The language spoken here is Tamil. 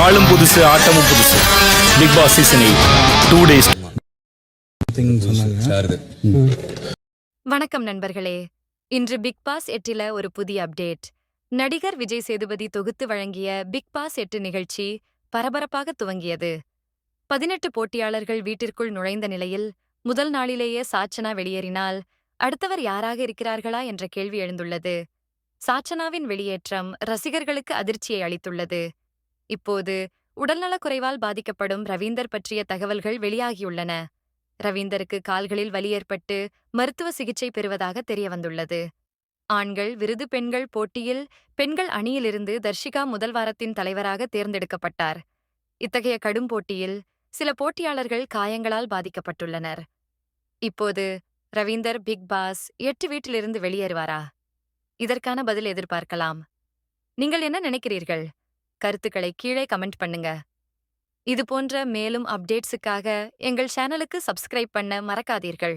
ஆளும் புதுசு ஆட்டமும் புதுசு. Bigg Boss season eight two days வணக்கம் நண்பர்களே. இன்று பிக் பாஸ் எட்டில ஒரு புதிய அப்டேட் நடிகர் விஜய் சேதுபதி தொகுத்து வழங்கிய பிக் பாஸ் எட்டு நிகழ்ச்சி பரபரப்பாக துவங்கியது. பதினெட்டு போட்டியாளர்கள் வீட்டிற்குள் நுழைந்த நிலையில் முதல் நாளிலேயே சாச்சனா வெளியேறினால் அடுத்தவர் யாராக இருக்கிறார்களா என்ற கேள்வி எழுந்துள்ளது. சாச்சனாவின் வெளியேற்றம் ரசிகர்களுக்கு அதிர்ச்சியை அளித்துள்ளது. இப்போது உடல்நலக் குறைவால் பாதிக்கப்படும் ரவீந்தர் பற்றிய தகவல்கள் வெளியாகியுள்ளன. ரவீந்தருக்கு கால்களில் வலி ஏற்பட்டு மருத்துவ சிகிச்சை பெறுவதாக தெரியவந்துள்ளது. ஆண்கள் விருது பெண்கள் போட்டியில் பெண்கள் அணியிலிருந்து தர்ஷிகா முதல் வாரத்தின் தலைவராக தேர்ந்தெடுக்கப்பட்டார். இத்தகைய கடும் போட்டியில் சில போட்டியாளர்கள் காயங்களால் பாதிக்கப்பட்டுள்ளனர். இப்போது ரவீந்தர் பிக் பாஸ் எட்டு வீட்டிலிருந்து வெளியேறுவாரா? இதற்கான பதில் எதிர்பார்க்கலாம். நீங்கள் என்ன நினைக்கிறீர்கள்? கருத்துக்களை கீழே கமெண்ட் பண்ணுங்க. இது போன்ற மேலும் அப்டேட்ஸுக்காக எங்கள் சேனலுக்கு சப்ஸ்கிரைப் பண்ண மறக்காதீர்கள்.